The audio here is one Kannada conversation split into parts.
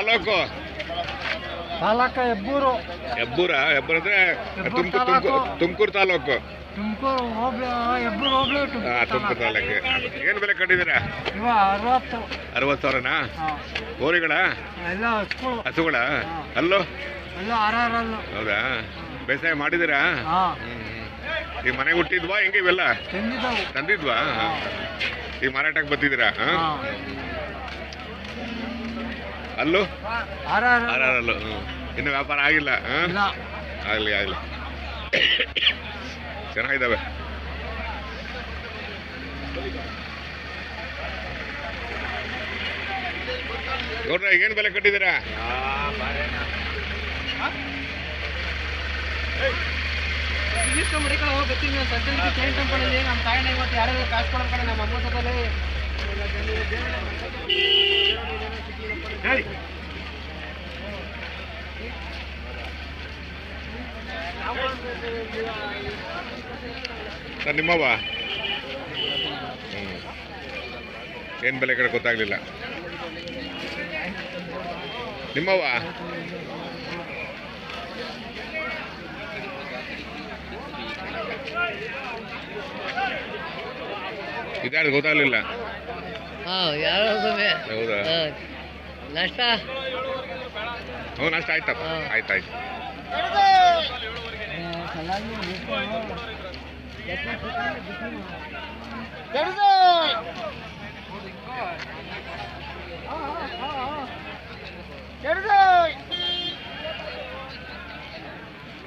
ತಾಲೂಕು? ತಾಲೂಕ ಹೆಬ್ಬೂರು. ಹೆಬ್ಬೂರ? ಹೆಬ್ಬೂರ ಅಂದ್ರೆ ತುಮಕೂರು ತುಮಕೂರು. ತುಮಕೂರು ತಾಲೂಕು. ತುಮಕೂರು ಹೆಬ್ಬೂರು ಹೋಗ್ಲಿ ತುಮಕೂರು ತಾಲೂಕು. ಏನು ಬೆಲೆ ಕಟ್ಟಿದ್ದೀರಾ? ಅರವತ್ತು. ಅರವತ್ತು ಸಾವಿರನಾ? ಹೋರಿಗಳ ಎಲ್ಲ ಹಸುಗಳ. ಅಲ್ಲೋ ಎಲ್ಲ ಆರಲ್ಲೂ ಹೌದಾ? ಬೇಸಾಯ ಮಾಡಿದ್ದೀರಾ. ಈಗ ಮನೆಗೆ ಹುಟ್ಟಿದ್ವಾ ಹೆಂಗೆ ಇವೆಲ್ಲ? ತಂದಿದ್ವಾ? ಈಗ ಮಾರಾಟಕ್ಕೆ ಬರ್ತಿದ್ದೀರಾ? ಹಾ? ಅಲ್ಲೂ? ಹ್ಞೂ ಇನ್ನು ವ್ಯಾಪಾರ ಆಗಿಲ್ಲ ಆಗಲಿ ಆಗಲಿ. ಚೆನ್ನಾಗಿದ್ದಾವೆ. ನೋಡ್ರ ಏನು ಬೆಲೆ ಕಟ್ಟಿದ್ದೀರಾ? ನಮ್ಮ ತಾಯಿನ ಇವತ್ತು ಕಾಸು ಕೊಡೋ ಕಡೆ ನಮ್ಮ ಅಮ್ಮ ಜೊತೆಲಿ ಸರ್ ನಿಮ್ಮವ ಏನು ಬೆಲೆ ಕಡೆ ಗೊತ್ತಾಗ್ಲಿಲ್ಲ. ನಿಮ್ಮವ ಇದ್ಯಾರು ಗೊತ್ತಾಗ್ಲಿಲ್ಲ? ಹಾಂ ಯಾರು ಹೌದಾ? ನಷ್ಟ? ಹ್ಞೂ ನಾಷ್ಟ ಆಯ್ತಪ್ಪ. ಆಯ್ತು ಆಯ್ತು.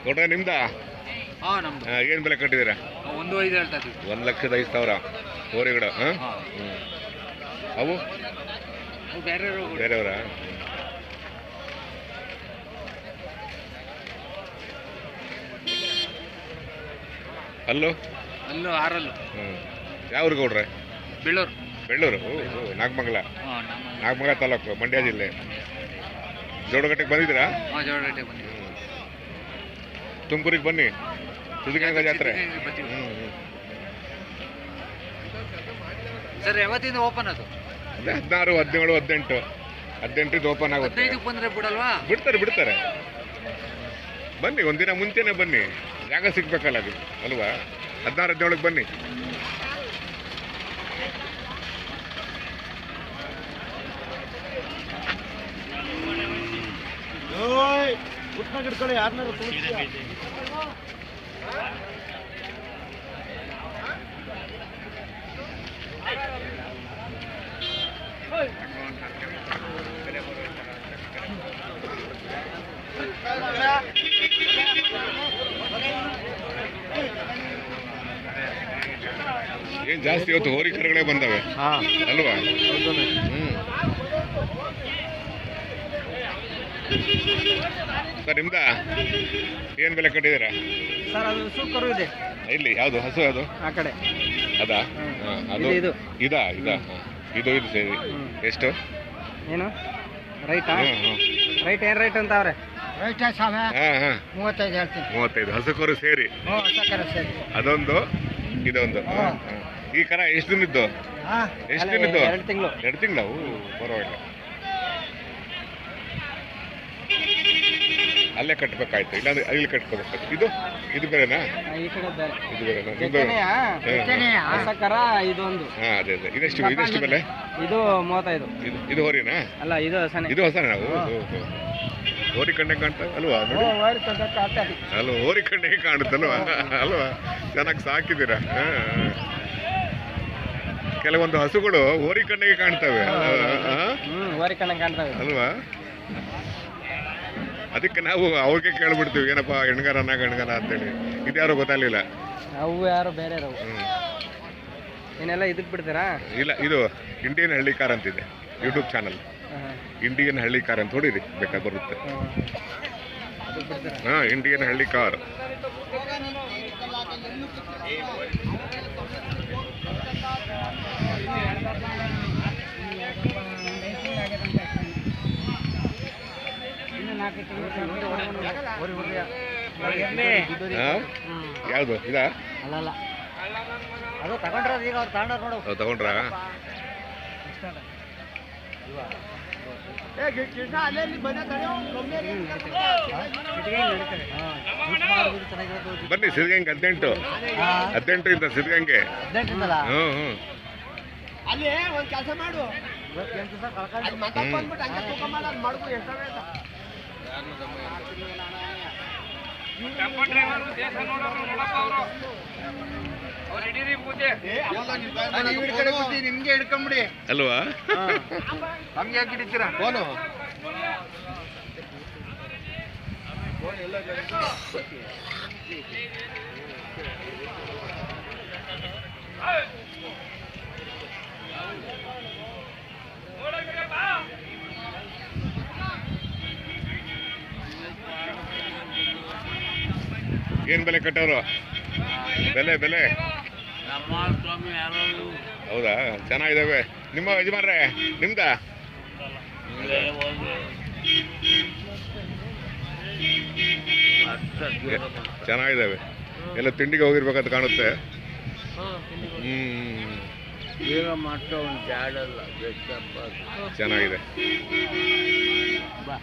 ನೋಡ್ರೆ ನಿಮ್ದಾ? ಹಾಂ ನಮ್ದು. ಏನು ಬೆಲೆ ಕಟ್ಟಿದ್ದೀರಾ? ಒಂದು ಐದು ಹೇಳ್ತಾ ಒಂದು ಲಕ್ಷದ ಐದು ಸಾವಿರ. ಹೋರಿಗಳು ಹಾಂ? ಹ್ಞೂ ಅವು? ಬೇರೆಯವರ? ಅಲ್ಲೋ? ಅಲ್ಲೋ ಆರಲ್ಲು. ಹ್ಞೂ ಯಾವ ಊರಿಗೆ ಕೊಡ್ರೆ ಬೀಳೂರು ಬೆಳ್ಳೂರು? ಓ, ನಾಗಮಂಗಲ. ಹಾಂ ನಾಗಮಂಗಲ. ತಾಲೂಕು ಮಂಡ್ಯ ಜಿಲ್ಲೆ. ಜೋಡಗಟ್ಟೆಗೆ ಬಂದಿದ್ದೀರಾ? ಹಾಂ ಜೋಡಗಟ್ಟೆ ಬಂದಿವಿ. ತುಮಕೂರಿಗೆ ಬನ್ನಿ. ಸಿದ್ಧಗಂಗ ಜಾತ್ರೆ. ಸರ್ ಯಾವತ್ತಿಂದ ಓಪನ್ ಅದು? ಅದೇ ಹದಿನಾರು ಹದಿನೇಳು ಹದಿನೆಂಟು. ಹದಿನೆಂಟಿದ್ದು ಓಪನ್ ಆಗುತ್ತೆ. ಬಂದರೆ ಬಿಡಲ್ವಾ? ಬಿಡ್ತಾರೆ ಬಿಡ್ತಾರೆ. ಬನ್ನಿ ಒಂದಿನ ಮುಂಚೆನೆ ಬನ್ನಿ. ಜಾಗ ಸಿಗ್ಬೇಕಲ್ಲ ಅದು ಅಲ್ವಾ? ಹದಿನಾರು ಹದಿನೇಳಕ್ಕೆ ಬನ್ನಿ. ಹಿಡ್ಕೊಳ್ಳಿ ಏನ್ ಜಾಸ್ತಿ ಇವತ್ತು ಹೋರಿ ಕರುಗಳೇ ಬಂದವೆ? ಹಾಂ. ಅಲ್ವಾ? ಹ್ಮ್. ಸರ್ ನಿಮ್ದ? ಏನ್ ಬೆಲೆ ಕಟ್ಟಿದ್ದೀರಾ? ಸರ್ ಅದು ಸೂಕರು ಇದೆ. ಇಲ್ಲಿ ಯಾವುದು? ಹಸು ಯಾವುದು? ಆ ಕಡೆ. ಅದಾ. ಹಾ, ಅದು ಇದು, ಇದು. ಇದಾ ಇದಾ? ಹಾ. ಇದು ಇದು ಸೇರಿ. ಎಷ್ಟು? ಏನು? ರೈಟಾ? ಹ್ಮ್, ಹ್ಮ್. ರೈಟ್ ಏನು ರೈಟ್ ಅಂತ ಹಾ ಹಾ. ಮೂವತ್ತೈದು ಹೇಳ್ತೀನಿ. ಮೂವತ್ತೈದು. ಹಸುಕರು ಸೇರಿ. ಹ್ಞೂ ಸಕ್ಕರೆ ಸೇರಿ. ಅದೊಂದು ಇದೊಂದು. ಹಾ, ಹಾ. ಹಾ. ಈ ಕರ ಎಷ್ಟು ದಿನದ್ದು? ಹಾಂ. ಎಷ್ಟು ದಿನದ್ದು? ಎರಡು ತಿಂಗಳು. ಎರಡು ತಿಂಗಳು? ಪರವಾಗಿಲ್ಲ. ಅಲ್ಲೇ ಕಟ್ಬೇಕಾಯ್ತು. ಇಲ್ಲಾಂದ್ರೆ ಅಲ್ಲಿ ಕಟ್ಕೋಬೇಕಾಯ್ತು. ಇದು ಇದು ಬೇರೆನಾ ಈ ಕಡೆ ಬೇರೆ. ಇದು ಬೇರೆನಾ ಜೊತೆನೆಯಾ? ಇದೊಂದು. ಹಾ ಅದೇ ಅದೇ. ಇದೆಷ್ಟು ಇದೆಷ್ಟು ಬೆಲೆ? ಇದು ಮೂವತ್ತೈದು. ಇದು ಇದು ಹೋರಿನಾ? ಅಲ್ಲ ಇದು ಸನಿ ಇದು ಹೊಸ ನಾವು ಕಣ್ಣೆ ಕಾಣ್ತಾ ಅಲ್ವಾ ಅಲ್ವಾ ಕಣ್ಣಿಗೆ ಕಾಣುತ್ತಲ್ವಾ? ಅಲ್ವಾ? ಚೆನ್ನಾಗಿ ಸಾಕಿದ್ದೀರಾ. ಕೆಲವೊಂದು ಹಸುಗಳು ಓರಿ ಕಣ್ಣಿಗೆ ಕಾಣ್ತವೆ. ಅಲ್ವಾ? ಅದಕ್ಕೆ ನಾವು ಅವ್ರಿಗೆ ಕೇಳ್ಬಿಡ್ತೀವಿ ಏನಪ್ಪ ಹೆಣ್ಗಾರನ ಹೆಣ್ಗಾರ ಅಂತೇಳಿ. ಇದ್ಯಾರು ಗೊತ್ತಾಗ್ಲಿಲ್ಲ? ಅವು ಯಾರು ಬೇರೆ ಅವು ಹ್ಮ್. ಏನೆಲ್ಲ ಇದಕ್ ಬಿಡ್ತೀರಾ? ಇಲ್ಲ ಇದು ಇಂಡಿಯನ್ ಹಳ್ಳಿ ಕಾರ್ ಅಂತಿದೆ ಯೂಟ್ಯೂಬ್ ಚಾನಲ್ ಇಂಡಿಯನ್ ಹಳ್ಳಿ ಕಾರ್ ಅಂತ ಹೊಡೀರಿ ಬೇಕಾದ್ರೆ ಬರುತ್ತೆ. ಹಾ. ಇಂಡಿಯನ್ ಹಳ್ಳಿ ಕಾರ್. ಯಾವ್ದು ಇದಾ? ಅದು ತಗೊಂಡ್ರ ಈಗ ಅವ್ರು ತಗೊಂಡ್ರ ನೋಡು. ತಗೊಂಡ್ರ? ತಗೊಂಡ್ರಾ ಬನ್ನಿ ಸಿದ್ಧಗಂಗೆ ಹದಿನೆಂಟು. ಹದಿನೆಂಟು ಇಂದ ಸಿದ್ಧಗಂಗೆ. ಹ್ಮ್ ಹ್ಞೂ ಹ್ಞೂ ಅಲ್ಲಿ ಒಂದು ಕೆಲಸ ಮಾಡು. ಇವತ್ತೆಂಟು ನಿಮ್ಗೆ ಹಿಡ್ಕೊಂಬಿಡಿ. ಅಲ್ವಾ? ನಮ್ಗೆ ಯಾಕೆ ಹಿಡಿತೀರಾ? ಫೋನು. ಏನು ಬೆಲೆ ಕಟ್ಟೋರು? ಬೆಲೆ ಬೆಲೆ. ಹೌದಾ? ಚೆನ್ನಾಗಿದ್ದಾವೆ ನಿಮ್ಮ ಯಜಮಾನ್ರೆ ನಿಮ್ದ? ಚೆನ್ನಾಗಿದ್ದಾವೆ ಎಲ್ಲ ತಿಂಡಿಗೆ ಹೋಗಿರ್ಬೇಕಂತ ಕಾಣುತ್ತೆ. ಚೆನ್ನಾಗಿದೆ. ಬಾ.